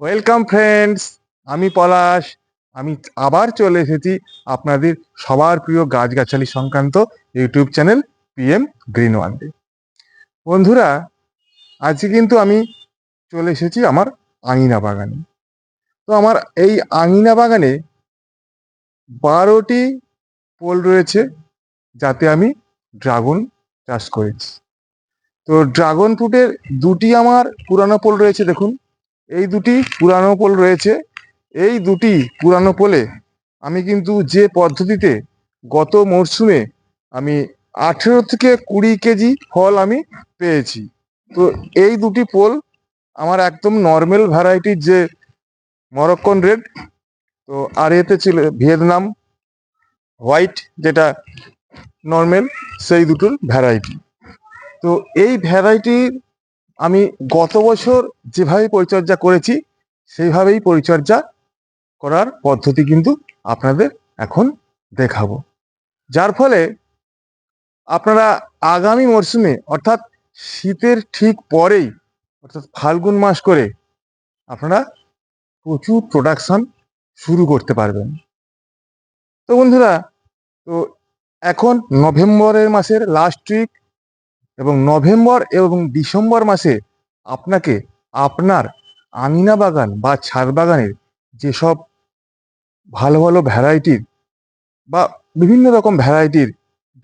Welcome friends আমি পলাশ। আমি আবার চলে এসেছি আপনাদের সবার প্রিয় গাছগাছালি সংক্রান্ত YouTube channel PM green one day বন্ধুরা, আজকে কিন্তু আমি চলে এসেছি আমার আঙিনা বাগানে। তো আমার এই আঙিনা বাগানে বারোটি পোল রয়েছে যাতে আমি ড্রাগন চাষ করেছি। তো ড্রাগন ফ্রুটের দুটি আমার পুরানো পোল রয়েছে, দেখুন। এই দুটি পুরানো পোল রয়েছে। এই দুটি পুরানো পোলে আমি কিন্তু যে পদ্ধতিতে গত মরশুমে আমি আঠেরো থেকে কুড়ি কেজি ফল আমি পেয়েছি। তো এই দুটি পোল আমার একদম নর্মাল ভ্যারাইটির যে মরক্কন রেড তো আর এতে ছিল ভিয়েতনাম হোয়াইট যেটা নর্মাল সেই দুটোর ভ্যারাইটি তো এই ভ্যারাইটির আমি গত বছর যেভাবে পরিচর্যা করেছি, সেইভাবেই পরিচর্যা করার পদ্ধতি কিন্তু আপনাদের এখন দেখাবো। যার ফলে আপনারা আগামী মরশুমে অর্থাৎ শীতের ঠিক পরেই, অর্থাৎ ফাল্গুন মাস করে, আপনারা প্রচুর প্রোডাকশন শুরু করতে পারবেন। তো বন্ধুরা, তো এখন নভেম্বরের মাসের লাস্ট উইক এবং নভেম্বর এবং ডিসেম্বর মাসে আপনাকে আপনার আঙিনা বাগান বা ছাদ বাগানের যেসব ভালো ভালো ভ্যারাইটির বা বিভিন্ন রকম ভ্যারাইটির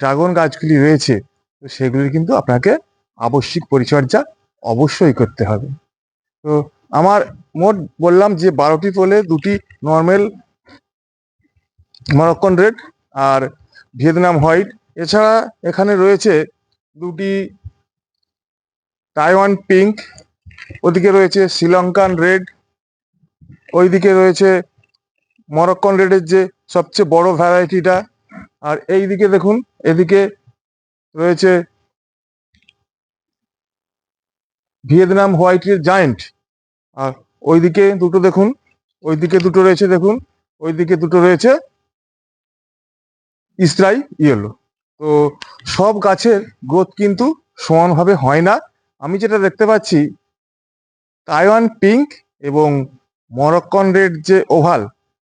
ড্রাগন গাছগুলি রয়েছে, তো সেগুলির কিন্তু আপনাকে আবশ্যিক পরিচর্যা অবশ্যই করতে হবে। তো আমার মোট বললাম যে বারোটি পোলে দুটি নর্মাল মরক্কন রেড আর ভিয়েতনাম হোয়াইট। এছাড়া এখানে রয়েছে দুটি তাইওয়ান পিঙ্ক ওদিকে রয়েছে শ্রীলঙ্কান রেড ওইদিকে রয়েছে মরক্কন রেডের যে সবচেয়ে বড় ভ্যারাইটিটা আর এই দিকে দেখুন, এদিকে রয়েছে ভিয়েতনাম হোয়াইটের জায়েন্ট আর ওইদিকে দুটো দেখুন, ওইদিকে দুটো রয়েছে দেখুন, ওইদিকে দুটো রয়েছে ইসরাই ইয়েলো তো সব গাছের গ্রোথ কিন্তু সমানভাবে হয় না। আমি যেটা দেখতে পাচ্ছি তাইওয়ান পিঙ্ক এবং মরক্কন রেড যে ওভাল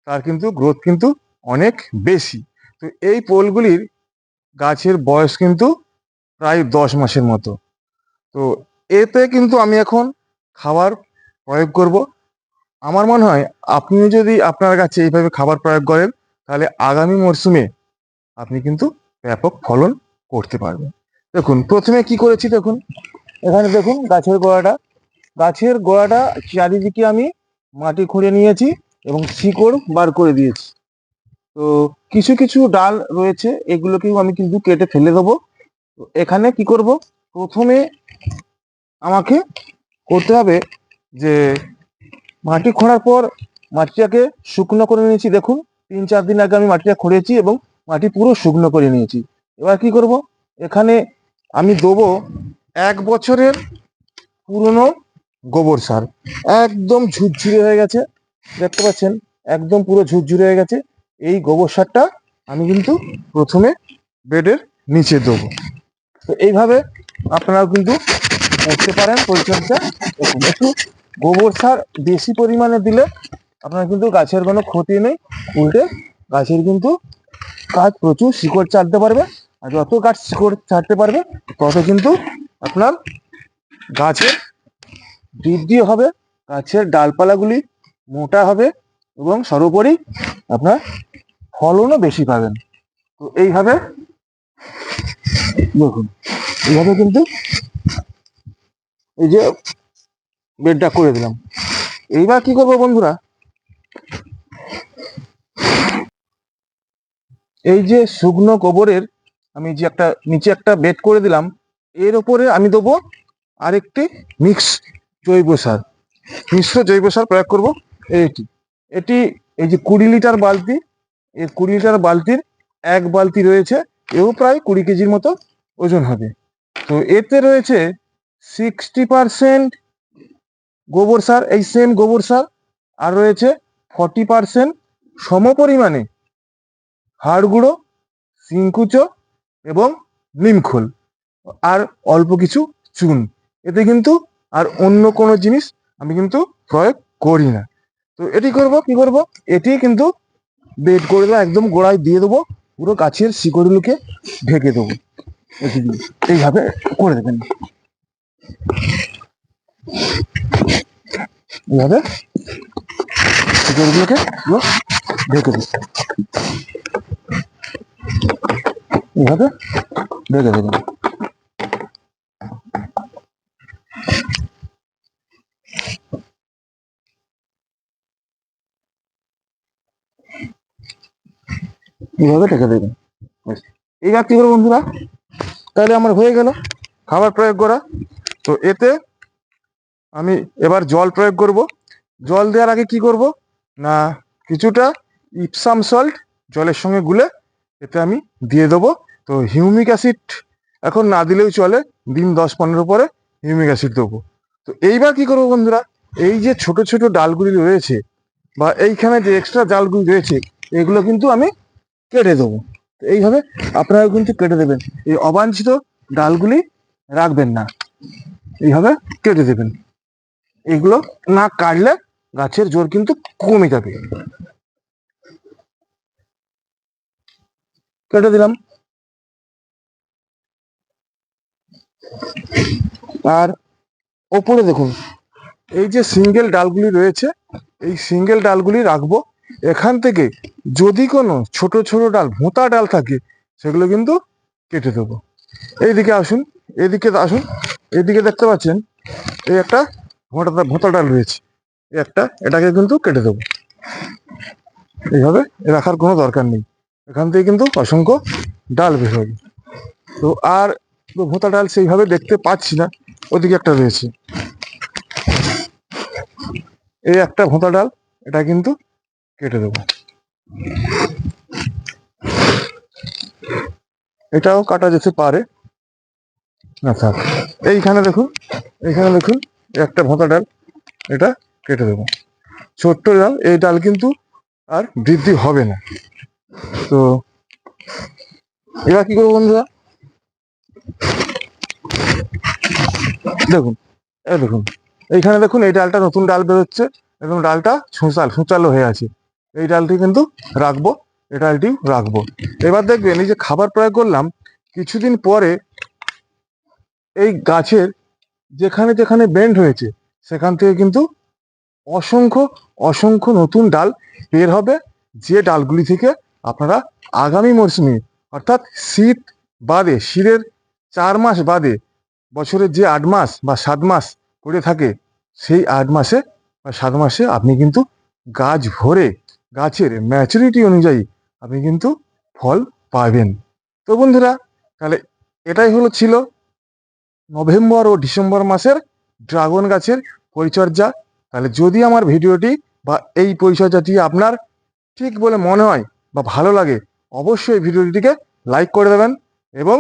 তার কিন্তু গ্রোথ কিন্তু অনেক বেশি। তো এই পোলগুলির গাছের বয়স কিন্তু প্রায় দশ মাসের মতো। তো এতে কিন্তু আমি এখন খাবার প্রয়োগ করব। আমার মনে হয় আপনি যদি আপনার কাছে এইভাবে খাবার প্রয়োগ করেন, তাহলে আগামী মরশুমে আপনি কিন্তু ব্যাপক ফলন করতে পারবে। দেখুন, প্রথমে কি করেছি দেখুন, এখানে দেখুন গাছের গোড়াটা। গাছের গোড়াটা চারিদিকে আমি মাটি খুঁড়ে নিয়েছি এবং শিকড় বার করে দিয়েছি। তো কিছু কিছু ডাল রয়েছে, এগুলোকেও আমি কিন্তু কেটে ফেলে দেবো। এখানে কি করব, প্রথমে আমাকে করতে হবে যে মাটি খোঁড়ার পর মাটিটাকে শুকনো করে নিয়েছি। দেখুন, তিন চার দিন আগে আমি মাটিটা খুঁড়েছি এবং মাটি পুরো শুকনো করে নিয়েছি। এবার কি করব? এখানে আমি দেবো এক বছরের পুরনো গোবর সার। একদম ঝুরঝুরে হয়ে গেছে। দেখতে পাচ্ছেন, একদম পুরো ঝুরঝুরে হয়ে গেছে। এই গোবর সারটা আমি কিন্তু প্রথমে বেডের নিচে দেবো। তো এইভাবে আপনারাও কিন্তু করতে পারেন পরিচর্যা একটু গোবর সার বেশি পরিমাণে দিলে আপনার কিন্তু গাছের কোনো ক্ষতি নেই। উল্টে গাছের কিন্তু গাছ প্রচুর শিকড় ছাড়তে পারবে, আর যত গাছ শিকড় ছাড়তে পারবে, তত কিন্তু আপনার গাছের বৃদ্ধি হবে, গাছের ডালপালাগুলি মোটা হবে এবং সর্বোপরি আপনার ফলনও বেশি পাবেন। তো এইভাবে দেখুন, এইভাবে কিন্তু এই যে বেডটা করে দিলাম। এইবার কি করব বন্ধুরা? এই যে শুকনো গোবরের, আমি যে একটা, নিচে একটা বেড করে দিলাম, এর ওপরে আমি দেবো আরেকটি মিক্স জৈব সার। মিশ্র জৈব সার প্রয়োগ করব এইটি। এটি এই যে কুড়ি লিটার বালতি, এই কুড়ি লিটার বালতির এক বালতি রয়েছে, এও প্রায় কুড়ি কেজির মতো ওজন হবে। তো এতে রয়েছে সিক্সটি পারসেন্ট গোবর সার, এই সেম গোবর সার, আর রয়েছে ফর্টি পারসেন্ট সম পরিমাণে হাড় গুঁড়ো সিংকুচো এবং নিমখোল আর অল্প কিছু চুন। এতে কিন্তু আর অন্য কোনো জিনিস আমি কিন্তু প্রয়োগ করি না। তো এটি করব, কি করব? এটি কিন্তু বেড করে দেবো একদম গোড়ায় দিয়ে দেবো, পুরো গাছের শিকড়গুলোকে ঢেকে দেবো। এইভাবে করে দেবেন। এইভাবে শিকড়গুলোকে ঢেকে দেবো। এইভাবে ঢেকে দেবেন এইভাবে ঢেকে দেবেন। এইবার কি করব বন্ধুরা? তাহলে আমার হয়ে গেল খাবার প্রয়োগ করা। তো এতে আমি এবার জল প্রয়োগ করব। জল দেওয়ার আগে কি করব? না, কিছুটা ইপসাম সল্ট জলের সঙ্গে গুলে এতে আমি দিয়ে দেবো। তো হিউমিক অ্যাসিড এখন না দিলেও চলে, দিন দশ পনেরো পরে হিউমিক অ্যাসিড দেবো। তো এইবার কি করব বন্ধুরা? এই যে ছোট ছোট ডালগুলি রয়েছে বা এইখানে যে এক্সট্রা ডালগুলি রয়েছে, এগুলো কিন্তু আমি কেটে দেবো। তো এইভাবে আপনারা কিন্তু কেটে দেবেন। এই অবাঞ্ছিত ডালগুলি রাখবেন না। এইভাবে কেটে দেবেন। এগুলো না কাটলে গাছের জোর কিন্তু কমে যাবে। কেটে দিলাম। আর ওপরে দেখুন, এই যে সিঙ্গেল ডালগুলি রয়েছে, এই সিঙ্গেল ডালগুলি রাখব। এখান থেকে যদি কোনো ছোট ছোট ডাল ভোঁতা ডাল থাকে, সেগুলো কিন্তু কেটে দেবো। এইদিকে আসুন এইদিকে আসুন, এদিকে দেখতে পাচ্ছেন, এই একটা ভোঁতা ভোঁতা ডাল রয়েছে। একটা, এটাকে কিন্তু কেটে দেবো। এইভাবে রাখার কোনো দরকার নেই। এখান থেকে কিন্তু অসংখ্য ডাল বের হবে। তো আর ভোঁতা ডাল সেইভাবে দেখতে পাচ্ছি না, ওদিকে একটা রয়েছে। এই একটা ভোঁতা ডাল, এটা কিন্তু কেটে দেবো। এটাও কাটা যেতে পারে। না থাক এইখানে দেখুন এইখানে দেখুন, একটা ভোঁতা ডাল, এটা কেটে দেবো। ছোট্ট ডাল, এই ডাল কিন্তু আর বৃদ্ধি হবে না। তো, এবার কি করব বন্ধুরা? দেখুন দেখুন, এইখানে দেখুন, এই ডালটা নতুন ডাল বেরোচ্ছে এবং ডালটা ছুঁচাল ছুঁচালো হয়ে আছে। এই ডালটি কিন্তু রাখব, এই ডালটিও রাখব। এবার দেখবেন, এই যে খাবার প্রয়োগ করলাম, কিছুদিন পরে এই গাছের যেখানে যেখানে বেন্ড হয়েছে, সেখান থেকে কিন্তু অসংখ্য অসংখ্য নতুন ডাল বের হবে, যে ডালগুলি থেকে আপনারা আগামী মরশুমে, অর্থাৎ শীত বাদে, শীতের চার মাস বাদে বছরের যে আট মাস বা সাত মাস করে থাকে, সেই আট মাসে বা সাত মাসে আপনি কিন্তু গাছ ভরে, গাছের ম্যাচুরিটি অনুযায়ী আপনি কিন্তু ফল পাবেন। তো বন্ধুরা, তাহলে এটাই হলো ছিল নভেম্বর ও ডিসেম্বর মাসের ড্রাগন গাছের পরিচর্যা। তাহলে যদি আমার ভিডিওটি বা এই পরিচর্যাটি আপনার ঠিক বলে মনে হয় বা ভালো লাগে, অবশ্যই ভিডিওটিকে লাইক করে দেবেন এবং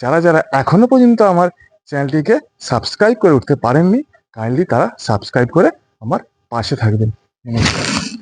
যারা যারা এখনও পর্যন্ত আমার চ্যানেলটিকে সাবস্ক্রাইব করে উঠতে পারেননি কাইন্ডলি তারা সাবস্ক্রাইব করে আমার পাশে থাকবেন। নমস্কার।